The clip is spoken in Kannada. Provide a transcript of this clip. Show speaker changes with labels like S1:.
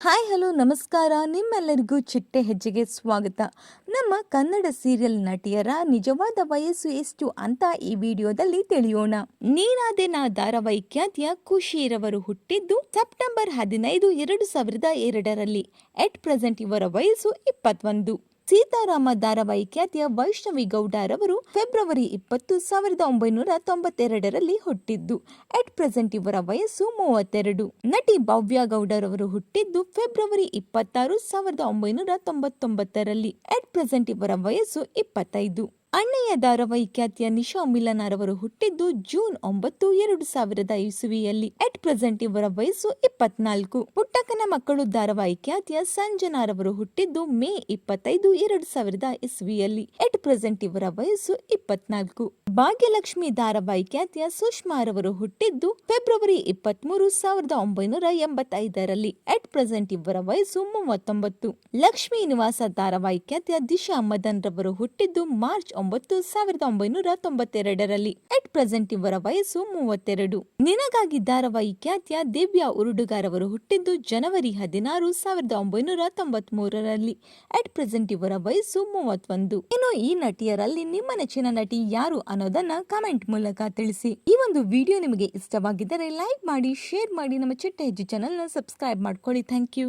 S1: ಹಾಯ್, ಹಲೋ, ನಮಸ್ಕಾರ. ನಿಮ್ಮೆಲ್ಲರಿಗೂ ಚಿಟ್ಟೆ ಹೆಜ್ಜೆಗೆ ಸ್ವಾಗತ. ನಮ್ಮ ಕನ್ನಡ ಸೀರಿಯಲ್ ನಟಿಯರ ನಿಜವಾದ ವಯಸ್ಸು ಎಷ್ಟು ಅಂತ ಈ ವಿಡಿಯೋದಲ್ಲಿ ತಿಳಿಯೋಣ. ನೀನಾದೆ ನಾ ಧಾರಾವಾಹಿ ಖ್ಯಾತಿಯ ಖುಷಿರವರು ಹುಟ್ಟಿದ್ದು ಸೆಪ್ಟೆಂಬರ್ ಹದಿನೈದು, ಎರಡು ಸಾವಿರದ ಎರಡರಲ್ಲಿ. ಎಟ್ ಪ್ರೆಸೆಂಟ್ ಇವರ ವಯಸ್ಸು ಇಪ್ಪತ್ತೊಂದು. ಸೀತಾರಾಮ ಧಾರಾವಾಹಿ ಖ್ಯಾತಿಯ ವೈಷ್ಣವಿ ಗೌಡರವರು ಫೆಬ್ರವರಿ ಇಪ್ಪತ್ತು ಸಾವಿರದ ಒಂಬೈನೂರ ತೊಂಬತ್ತೆರಡರಲ್ಲಿ ಹುಟ್ಟಿದ್ದು. ಅಟ್ ಪ್ರೆಸೆಂಟ್ ಇವರ ವಯಸ್ಸು ಮೂವತ್ತೆರಡು. ನಟಿ ಭವ್ಯ ಗೌಡರವರು ಹುಟ್ಟಿದ್ದು ಫೆಬ್ರವರಿ ಇಪ್ಪತ್ತಾರು ಸಾವಿರದ ಒಂಬೈನೂರ ತೊಂಬತ್ತೊಂಬತ್ತರಲ್ಲಿ. ಅಟ್ ಪ್ರೆಸೆಂಟ್ ಇವರ ವಯಸ್ಸು ಇಪ್ಪತ್ತೈದು. ಅಣ್ಣಯ್ಯ ಧಾರಾವಾಹಿ ಖ್ಯಾತಿಯ ನಿಶಾ ಮಿಲನರವರು ಹುಟ್ಟಿದ್ದು ಜೂನ್ ಒಂಬತ್ತು, ಎರಡು ಸಾವಿರದ ಇಸುವಿಯಲ್ಲಿ ಎಟ್ ಪ್ರೆಸೆಂಟ್ ಇವರ ವಯಸ್ಸು ಇಪ್ಪತ್ನಾಲ್ಕು. ಪುಟ್ಟಕ್ಕನ ಮಕ್ಕಳು ಧಾರಾವಾಹಿ ಖ್ಯಾತಿಯ ಸಂಜನಾರವರು ಹುಟ್ಟಿದ್ದು ಮೇ ಇಪ್ಪತ್ತೈದು, ಎರಡು ಸಾವಿರದ ಇಸುವಿಯಲ್ಲಿ ಎಟ್ ಪ್ರೆಸೆಂಟ್ ಇವರ ವಯಸ್ಸು ಇಪ್ಪತ್ನಾಲ್ಕು. ಭಾಗ್ಯಲಕ್ಷ್ಮಿ ಧಾರಾವಾಹಿ ಖ್ಯಾತಿಯ ಸುಷ್ಮಾರವರು ಹುಟ್ಟಿದ್ದು ಫೆಬ್ರವರಿ ಇಪ್ಪತ್ಮೂರು, ಸಾವಿರದ ಒಂಬೈನೂರ ಎಂಬತ್ತೈದರಲ್ಲಿ. ಅಟ್ ಪ್ರೆಸೆಂಟ್ ಇವರ ವಯಸ್ಸು ಮೂವತ್ತೊಂಬತ್ತು. ಲಕ್ಷ್ಮೀ ನಿವಾಸ ಧಾರಾವಾಹಿ ಖ್ಯಾತಿಯ ದಿಶಾ ಮದನ್ ರವರು ಹುಟ್ಟಿದ್ದು ಮಾರ್ಚ್ ಒಂಬತ್ತು, ಸಾವಿರದ ಒಂಬೈನೂರ ತೊಂಬತ್ತೆರಡರಲ್ಲಿ. ಪ್ರೆಸೆಂಟ್ ಇವರ ವಯಸ್ಸು ಮೂವತ್ತೆರಡು. ನಿನಗಾಗಿ ಧಾರಾವಾಹಿ ಖ್ಯಾತಿಯ ದಿವ್ಯಾ ಉರುಡುಗಾರವರು ಹುಟ್ಟಿದ್ದು ಜನವರಿ ಹದಿನಾರು ಸಾವಿರದ ಒಂಬೈನೂರ ತೊಂಬತ್ ಮೂರರಲ್ಲಿ ಅಟ್ ಪ್ರೆಸೆಂಟ್ ಇವರ ವಯಸ್ಸು ಮೂವತ್ತೊಂದು. ಇನ್ನು ಈ ನಟಿಯರಲ್ಲಿ ನಿಮ್ಮ ನೆಚ್ಚಿನ ನಟಿ ಯಾರು ಅನ್ನೋದನ್ನ ಕಮೆಂಟ್ ಮೂಲಕ ತಿಳಿಸಿ. ಈ ಒಂದು ವಿಡಿಯೋ ನಿಮಗೆ ಇಷ್ಟವಾಗಿದ್ದರೆ ಲೈಕ್ ಮಾಡಿ ಶೇರ್ ಮಾಡಿ, ನಮ್ಮ ಚಿಟ್ಟ ಹೆಜ್ಜೆ ಚಾನೆಲ್ನ ಸಬ್ಸ್ಕ್ರೈಬ್ ಮಾಡ್ಕೊಳ್ಳಿ. Thank you